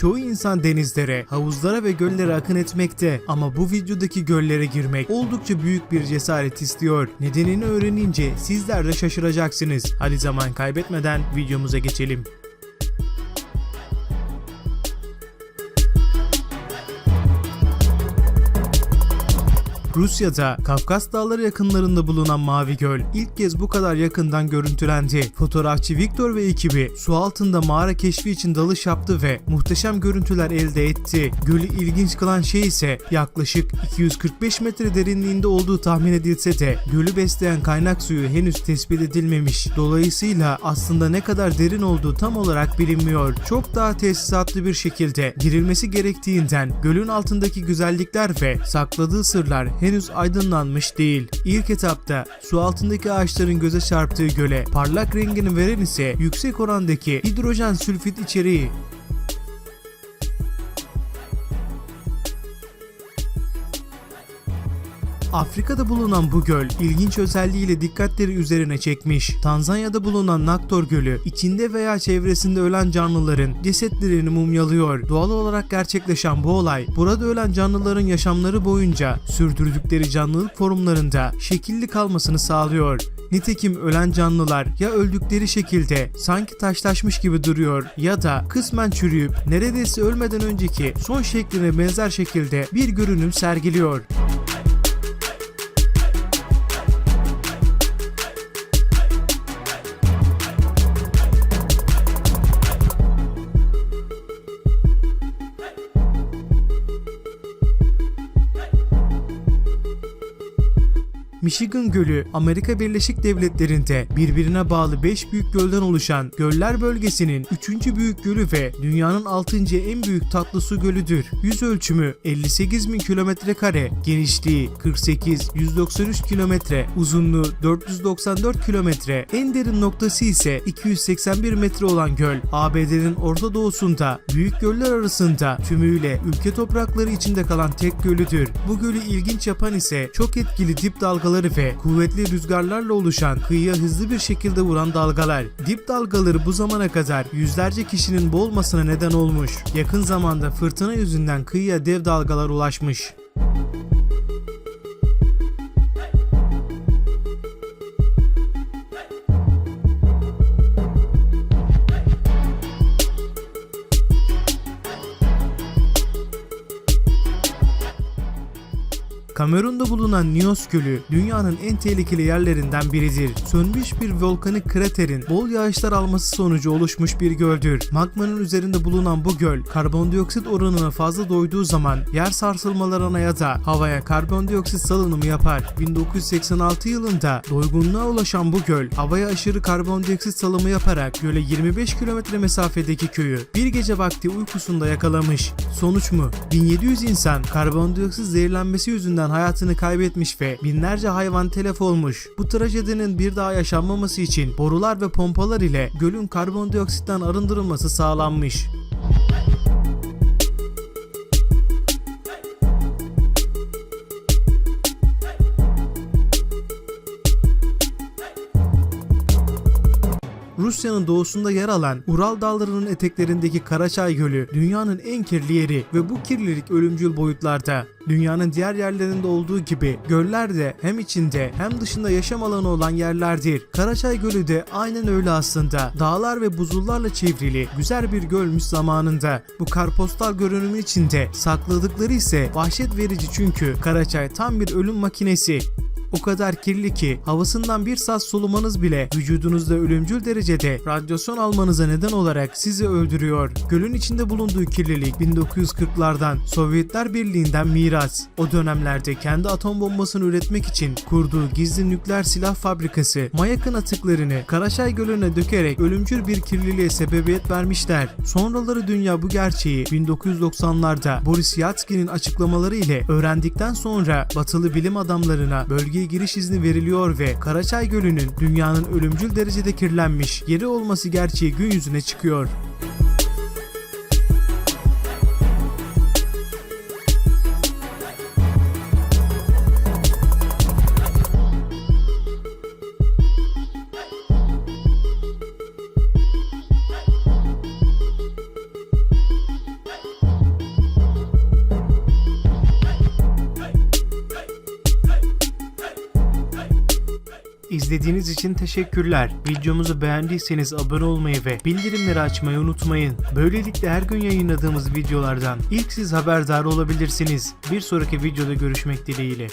Çoğu insan denizlere, havuzlara ve göllere akın etmekte ama bu videodaki göllere girmek oldukça büyük bir cesaret istiyor. Nedenini öğrenince sizler de şaşıracaksınız. Hadi zaman kaybetmeden videomuza geçelim. Rusya'da Kafkas Dağları yakınlarında bulunan Mavi Göl ilk kez bu kadar yakından görüntülendi. Fotoğrafçı Viktor ve ekibi su altında mağara keşfi için dalış yaptı ve muhteşem görüntüler elde etti. Gölü ilginç kılan şey ise yaklaşık 245 metre derinliğinde olduğu tahmin edilse de gölü besleyen kaynak suyu henüz tespit edilmemiş. Dolayısıyla aslında ne kadar derin olduğu tam olarak bilinmiyor. Çok daha tesisatlı bir şekilde girilmesi gerektiğinden gölün altındaki güzellikler ve sakladığı sırlar henüz aydınlanmış değil. İlk etapta su altındaki ağaçların göze çarptığı göle parlak rengini veren ise yüksek orandaki hidrojen sülfit içeriği. Afrika'da bulunan bu göl ilginç özelliğiyle dikkatleri üzerine çekmiş. Tanzanya'da bulunan Naktor Gölü içinde veya çevresinde ölen canlıların cesetlerini mumyalıyor. Doğal olarak gerçekleşen bu olay burada ölen canlıların yaşamları boyunca sürdürdükleri canlılık formlarında şekilli kalmasını sağlıyor. Nitekim ölen canlılar ya öldükleri şekilde sanki taşlaşmış gibi duruyor ya da kısmen çürüyüp neredeyse ölmeden önceki son şekline benzer şekilde bir görünüm sergiliyor. Michigan Gölü, Amerika Birleşik Devletleri'nde birbirine bağlı 5 büyük gölden oluşan Göller Bölgesi'nin 3. büyük gölü ve dünyanın 6. en büyük tatlı su gölüdür. Yüz ölçümü 58 bin kilometre kare, genişliği 48 193 kilometre, uzunluğu 494 kilometre, en derin noktası ise 281 metre olan göl, ABD'nin orta doğusunda büyük göller arasında tümüyle ülke toprakları içinde kalan tek gölüdür. Bu gölü ilginç yapan ise çok etkili dip dalgaları ve kuvvetli rüzgarlarla oluşan kıyıya hızlı bir şekilde vuran dalgalar. Dip dalgaları bu zamana kadar yüzlerce kişinin boğulmasına neden olmuş. Yakın zamanda fırtına yüzünden kıyıya dev dalgalar ulaşmış. Kamerun'da bulunan Nios Gölü dünyanın en tehlikeli yerlerinden biridir. Sönmüş bir volkanik kraterin bol yağışlar alması sonucu oluşmuş bir göldür. Magmanın üzerinde bulunan bu göl karbondioksit oranına fazla doyduğu zaman yer sarsılmalarına ya da havaya karbondioksit salınımı yapar. 1986 yılında doygunluğa ulaşan bu göl havaya aşırı karbondioksit salımı yaparak göle 25 kilometre mesafedeki köyü bir gece vakti uykusunda yakalamış. Sonuç mu? 1700 insan karbondioksit zehirlenmesi yüzünden hayatını kaybetmiş ve binlerce hayvan telef olmuş. Bu trajedinin bir daha yaşanmaması için borular ve pompalar ile gölün karbondioksitten arındırılması sağlanmış. Rusya'nın doğusunda yer alan Ural Dağları'nın eteklerindeki Karaçay Gölü dünyanın en kirli yeri ve bu kirlilik ölümcül boyutlarda. Dünyanın diğer yerlerinde olduğu gibi göller de hem içinde hem dışında yaşam alanı olan yerlerdir. Karaçay Gölü de aynen öyle aslında. Dağlar ve buzullarla çevrili güzel bir gölmüş zamanında. Bu karpostal görünümün içinde sakladıkları ise vahşet verici çünkü Karaçay tam bir ölüm makinesi. O kadar kirli ki havasından bir saz solumanız bile vücudunuzda ölümcül derecede radyasyon almanıza neden olarak sizi öldürüyor. Gölün içinde bulunduğu kirlilik 1940'lardan Sovyetler Birliği'nden miras. O dönemlerde kendi atom bombasını üretmek için kurduğu gizli nükleer silah fabrikası Mayak'ın atıklarını Karaçay Gölü'ne dökerek ölümcül bir kirliliğe sebebiyet vermişler. Sonraları dünya bu gerçeği 1990'larda Boris Yeltsin'in açıklamaları ile öğrendikten sonra batılı bilim adamlarına giriş izni veriliyor ve Karaçay Gölü'nün dünyanın ölümcül derecede kirlenmiş yeri olması gerçeği gün yüzüne çıkıyor. İzlediğiniz için teşekkürler. Videomuzu beğendiyseniz abone olmayı ve bildirimleri açmayı unutmayın. Böylelikle her gün yayınladığımız videolardan ilk siz haberdar olabilirsiniz. Bir sonraki videoda görüşmek dileğiyle.